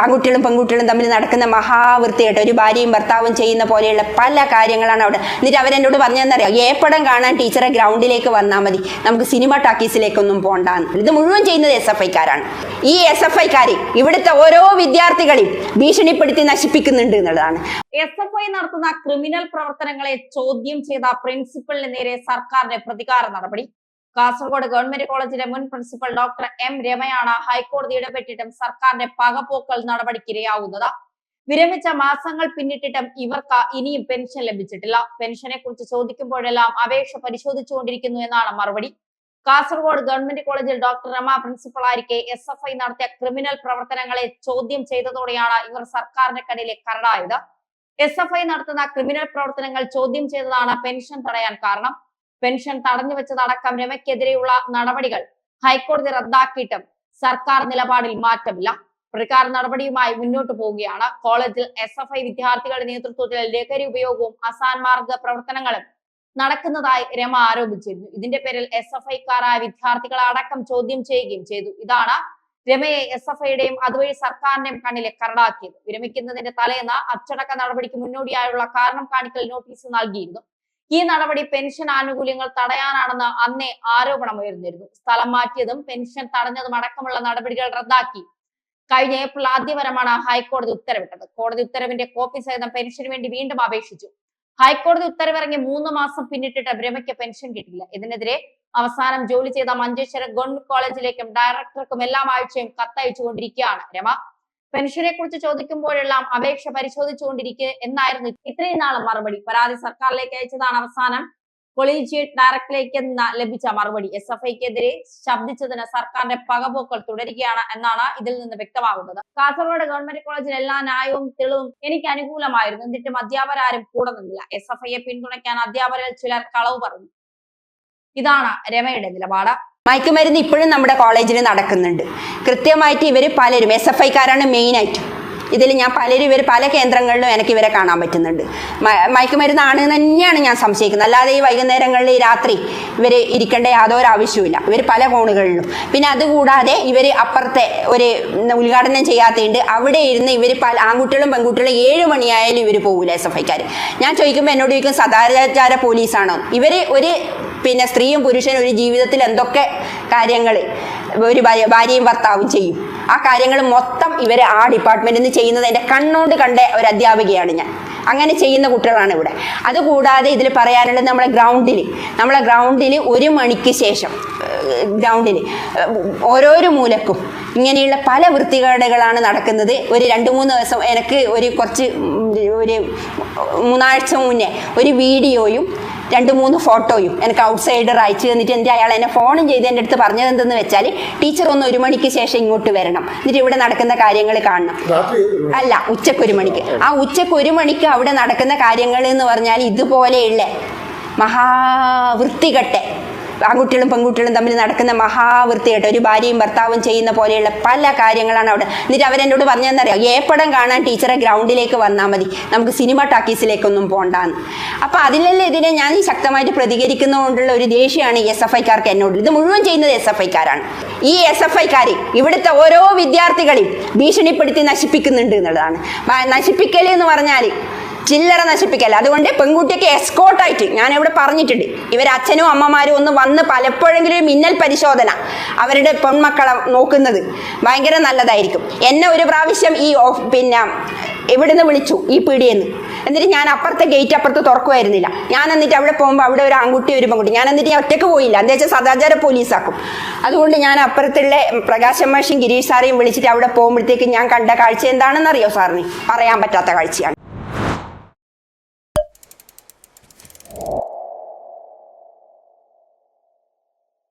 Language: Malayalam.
ആൺകുട്ടികളും പെൺകുട്ടികളും തമ്മിൽ നടക്കുന്ന മഹാവൃത്തിയായിട്ട് ഒരു ഭാര്യയും ഭർത്താവും ചെയ്യുന്ന പോലെയുള്ള പല കാര്യങ്ങളാണ് അവിടെ. എന്നിട്ട് അവരെന്നോട് പറഞ്ഞതെന്നറിയാം? ഏപ്പടം കാണാൻ ടീച്ചറെ ഗ്രൗണ്ടിലേക്ക് വന്നാൽ മതി. നമുക്ക് സിനിമ ടാക്കീസിലേക്കൊന്നും പോണ്ടാന്ന്. ഇത് മുഴുവൻ ചെയ്യുന്നത് എസ് എഫ് ഐക്കാരാണ്. ഈ എസ് എഫ് ഐക്കാർ ഇവിടുത്തെ ഓരോ വിദ്യാർത്ഥികളെയും ഭീഷണിപ്പെടുത്തി നശിപ്പിക്കുന്നുണ്ട് എന്നുള്ളതാണ്. എസ് എഫ് ഐ നടത്തുന്ന ക്രിമിനൽ പ്രവർത്തനങ്ങളെ ചോദ്യം ചെയ്ത പ്രിൻസിപ്പലിന് നേരെ സർക്കാരിന്റെ പ്രതികാര നടപടി. കാസർഗോഡ് ഗവൺമെന്റ് കോളേജിലെ മുൻ പ്രിൻസിപ്പൽ ഡോക്ടർ എം രമയാണ് ഹൈക്കോടതി ഇടപെട്ടിട്ടും സർക്കാരിന്റെ പകപോക്കൽ നടപടിക്കിരയാവുന്നത്. വിരമിച്ച മാസങ്ങൾ പിന്നിട്ടിട്ടും ഇവർക്ക് ഇനിയും പെൻഷൻ ലഭിച്ചിട്ടില്ല. പെൻഷനെ കുറിച്ച് ചോദിക്കുമ്പോഴെല്ലാം അപേക്ഷ പരിശോധിച്ചുകൊണ്ടിരിക്കുന്നു എന്നാണ് മറുപടി. കാസർഗോഡ് ഗവൺമെന്റ് കോളേജിൽ ഡോക്ടർ രമ പ്രിൻസിപ്പളായിരിക്കെ എസ് എഫ് ഐ നടത്തിയ ക്രിമിനൽ പ്രവർത്തനങ്ങളെ ചോദ്യം ചെയ്തതോടെയാണ് ഇവർ സർക്കാരിന്റെ കടയിലെ കരടായത്. എസ് എഫ് ഐ നടത്തുന്ന ക്രിമിനൽ പ്രവർത്തനങ്ങൾ ചോദ്യം ചെയ്തതാണ് പെൻഷൻ തടയാൻ കാരണം. പെൻഷൻ തടഞ്ഞു വെച്ചതടക്കം രമയ്ക്കെതിരെയുള്ള നടപടികൾ ഹൈക്കോടതി റദ്ദാക്കിയിട്ടും സർക്കാർ നിലപാടിൽ മാറ്റമില്ല. പ്രതികാര നടപടിയുമായി മുന്നോട്ട് പോവുകയാണ്. കോളേജിൽ എസ് എഫ് ഐ വിദ്യാർത്ഥികളുടെ നേതൃത്വത്തിൽ ലഹരി ഉപയോഗവും അസാൻ മാർഗ പ്രവർത്തനങ്ങളും നടക്കുന്നതായി രമ ആരോപിച്ചിരുന്നു. ഇതിന്റെ പേരിൽ എസ് എഫ് ഐക്കാരായ വിദ്യാർത്ഥികളെ അടക്കം ചോദ്യം ചെയ്യുകയും ചെയ്തു. ഇതാണ് രമയെ എസ് എഫ് ഐയുടെയും അതുവഴി സർക്കാരിന്റെയും കണ്ണിലെ കരടാക്കിയത്. വിരമിക്കുന്നതിന്റെ തലേന്ന് അച്ചടക്ക നടപടിക്ക് മുന്നോടിയായുള്ള കാരണം കാണിക്കൽ നോട്ടീസ് നൽകിയിരുന്നു. ഈ നടപടി പെൻഷൻ ആനുകൂല്യങ്ങൾ തടയാനാണെന്ന് അന്നേ ആരോപണം ഉയർന്നിരുന്നു. സ്ഥലം മാറ്റിയതും പെൻഷൻ തടഞ്ഞതും അടക്കമുള്ള നടപടികൾ റദ്ദാക്കി. കഴിഞ്ഞ ഏപ്രിൽ ആദ്യപരമാണ് ഹൈക്കോടതി ഉത്തരവിട്ടത്. കോടതി ഉത്തരവിന്റെ കോപ്പി സഹിതം പെൻഷന് വേണ്ടി വീണ്ടും അപേക്ഷിച്ചു. ഹൈക്കോടതി ഉത്തരവിറങ്ങി മൂന്ന് മാസം പിന്നിട്ടിട്ട് ബ്രഹ്മയ്ക്ക് പെൻഷൻ കിട്ടില്ല ഇതിനെതിരെ അവസാനം ജോലി ചെയ്ത മഞ്ചേശ്വരം ഗവൺമെന്റ് കോളേജിലേക്കും ഡയറക്ടർക്കും എല്ലാ ആഴ്ചയും കത്തയച്ചുകൊണ്ടിരിക്കുകയാണ് രമ. പെൻഷനെ കുറിച്ച് ചോദിക്കുമ്പോഴെല്ലാം അപേക്ഷ പരിശോധിച്ചുകൊണ്ടിരിക്കുക എന്നായിരുന്നു ഇത്രയും നാളെ മറുപടി. പരാതി സർക്കാരിലേക്ക് അയച്ചതാണ് അവസാനം. കൊളീജിയേറ്റ് ഡയറക്ടറിലേക്ക് ലഭിച്ച മറുപടി. എസ് എഫ് ഐക്കെതിരെ ശബ്ദിച്ചതിന് സർക്കാരിന്റെ പകപോക്കൽ തുടരുകയാണ് എന്നാണ് ഇതിൽ നിന്ന് വ്യക്തമാകുന്നത്. കാസർഗോഡ് ഗവൺമെന്റ് കോളേജിൽ എല്ലാ ന്യായവും തെളിവും എനിക്ക് അനുകൂലമായിരുന്നു. എന്നിട്ടും അധ്യാപകരാരും കൂടെ നിന്നില്ല. എസ് എഫ് ഐയെ പിന്തുണയ്ക്കാൻ അധ്യാപകരിൽ ചിലർ കളവ് പറഞ്ഞു. ഇതാണ് രമയുടെ നിലപാട്. മയക്കുമരുന്ന് ഇപ്പോഴും നമ്മുടെ കോളേജിൽ നടക്കുന്നുണ്ട്. കൃത്യമായിട്ട് ഇവർ പലരും എസ് എഫ് ഐക്കാരാണ് മെയിനായിട്ടും ഇതിൽ ഞാൻ പലരും ഇവർ പല കേന്ദ്രങ്ങളിലും എനിക്ക് ഇവരെ കാണാൻ പറ്റുന്നുണ്ട്. മയക്കുമരുന്നാണ് തന്നെയാണ് ഞാൻ സംശയിക്കുന്നത്. അല്ലാതെ ഈ വൈകുന്നേരങ്ങളിൽ രാത്രി ഇവർ ഇരിക്കേണ്ട യാതൊരു ആവശ്യവുമില്ല. ഇവർ പല കോണുകളിലും. പിന്നെ അതുകൂടാതെ ഇവർ അപ്പുറത്തെ ഒരു ഉദ്ഘാടനം ചെയ്യാത്തതുണ്ട് അവിടെ ഇരുന്ന് ഇവർ പല ആൺകുട്ടികളും പെൺകുട്ടികളും ഏഴ് മണിയായാലും ഇവർ പോകില്ല എസ് എഫ് ഐക്കാർ ഞാൻ ചോദിക്കുമ്പോൾ എന്നോട് ചോദിക്കും സദാചാര പോലീസാണോ? ഇവർ ഒരു പിന്നെ സ്ത്രീയും പുരുഷനും ഒരു ജീവിതത്തിൽ എന്തൊക്കെ കാര്യങ്ങൾ ഒരു ഭാര്യ- ഭാര്യയും ഭർത്താവും ചെയ്യും. ആ കാര്യങ്ങൾ മൊത്തം ഇവർ ആ ഡിപ്പാർട്ട്മെന്റിൽ നിന്ന് ചെയ്യുന്നത് എന്റെ കണ്ണോട് കണ്ട ഒരു അധ്യാപികയാണ് ഞാൻ. അങ്ങനെ ചെയ്യുന്ന കുട്ടികളാണ് ഇവിടെ. അതുകൂടാതെ ഇതിൽ പറയാനുള്ളത് നമ്മളെ ഗ്രൗണ്ടിൽ നമ്മളെ ഗ്രൗണ്ടിൽ ഒരു മണിക്ക് ശേഷം ഗ്രൗണ്ടിൽ ഓരോരോ മൂലക്കും ഇങ്ങനെയുള്ള പല വൃത്തികേടുകളാണ് നടക്കുന്നത്. ഒരു രണ്ട് മൂന്ന് ദിവസം എനിക്ക് ഒരു കുറച്ച് ഒരു മൂന്നാഴ്ച മുന്നേ ഒരു വീഡിയോയും രണ്ട് മൂന്ന് ഫോട്ടോയും എനിക്ക് ഔട്ട് സൈഡർ അയച്ചു തന്നിട്ട് എന്റെ അയാൾ എന്നെ ഫോണും ചെയ്ത് എന്റെ അടുത്ത് പറഞ്ഞത് എന്തെന്ന് വെച്ചാൽ ടീച്ചർ ഒന്ന് ഒരു മണിക്ക് ശേഷം ഇങ്ങോട്ട് വരണം. എന്നിട്ട് ഇവിടെ നടക്കുന്ന കാര്യങ്ങൾ കാണണം. അല്ല ഉച്ചയ്ക്ക് ഒരു മണിക്ക്. ആ ഉച്ചയ്ക്ക് ഒരു മണിക്ക് അവിടെ നടക്കുന്ന കാര്യങ്ങൾ എന്ന് പറഞ്ഞാൽ ഇതുപോലെയുള്ള മഹാവൃത്തികെട്ട ആൺകുട്ടികളും പെൺകുട്ടികളും തമ്മിൽ നടക്കുന്ന മഹാവൃത്തിയായിട്ട് ഒരു ഭാര്യയും ഭർത്താവും ചെയ്യുന്ന പോലെയുള്ള പല കാര്യങ്ങളാണ് അവിടെ. എന്നിട്ട് അവരെന്നോട് പറഞ്ഞതെന്നറിയാം ഏപ്പടം കാണാൻ ടീച്ചറെ ഗ്രൗണ്ടിലേക്ക് വന്നാൽ മതി. നമുക്ക് സിനിമ ടാക്കീസിലേക്കൊന്നും പോണ്ടാന്ന്. അപ്പം അതിലെല്ലാം ഇതിനെ ഞാൻ ശക്തമായിട്ട് പ്രതികരിക്കുന്നതുകൊണ്ടുള്ള ഒരു ദേഷ്യമാണ് എസ് എഫ് ഐക്കാർക്ക് എന്നോട്. ഇത് മുഴുവൻ ചെയ്യുന്നത് എസ് എഫ് ഐക്കാരാണ്. ഈ എസ് എഫ് ഐക്കാർ ഇവിടുത്തെ ഓരോ വിദ്യാർത്ഥികളെയും ഭീഷണിപ്പെടുത്തി നശിപ്പിക്കുന്നുണ്ട് എന്നുള്ളതാണ്. നശിപ്പിക്കൽ എന്ന് പറഞ്ഞാൽ ചില്ലറ നശിപ്പിക്കല്ല. അതുകൊണ്ട് പെൺകുട്ടിക്ക് എസ്കോട്ടായിട്ട് ഞാൻ ഇവിടെ പറഞ്ഞിട്ടുണ്ട്. ഇവർ അച്ഛനും അമ്മമാരും ഒന്ന് വന്ന് പലപ്പോഴെങ്കിലും മിന്നൽ പരിശോധന അവരുടെ പെൺമക്കളെ നോക്കുന്നത് ഭയങ്കര നല്ലതായിരിക്കും. എന്നെ ഒരു പ്രാവശ്യം ഈ പിന്നെ എവിടുന്ന് വിളിച്ചു ഈ പീടിയെന്ന്? എന്നിട്ട് ഞാൻ അപ്പുറത്തെ ഗേറ്റ് അപ്പുറത്ത് തുറക്കുമായിരുന്നില്ല. ഞാൻ എന്നിട്ട് അവിടെ പോകുമ്പോൾ അവിടെ ഒരു ആൺകുട്ടി ഒരു പെൺകുട്ടി. ഞാൻ എന്നിട്ട് ഞാൻ ഒറ്റയ്ക്ക് പോയില്ല. എന്താ വെച്ചാൽ സദാചാര പോലീസാക്കും. അതുകൊണ്ട് ഞാൻ അപ്പുറത്തുള്ള പ്രകാശം മാഷും ഗിരീഷ് സാറേയും വിളിച്ചിട്ട് അവിടെ പോകുമ്പോഴത്തേക്ക് ഞാൻ കണ്ട കാഴ്ച എന്താണെന്നറിയോ സാറിന്? പറയാൻ പറ്റാത്ത കാഴ്ചയാണ്.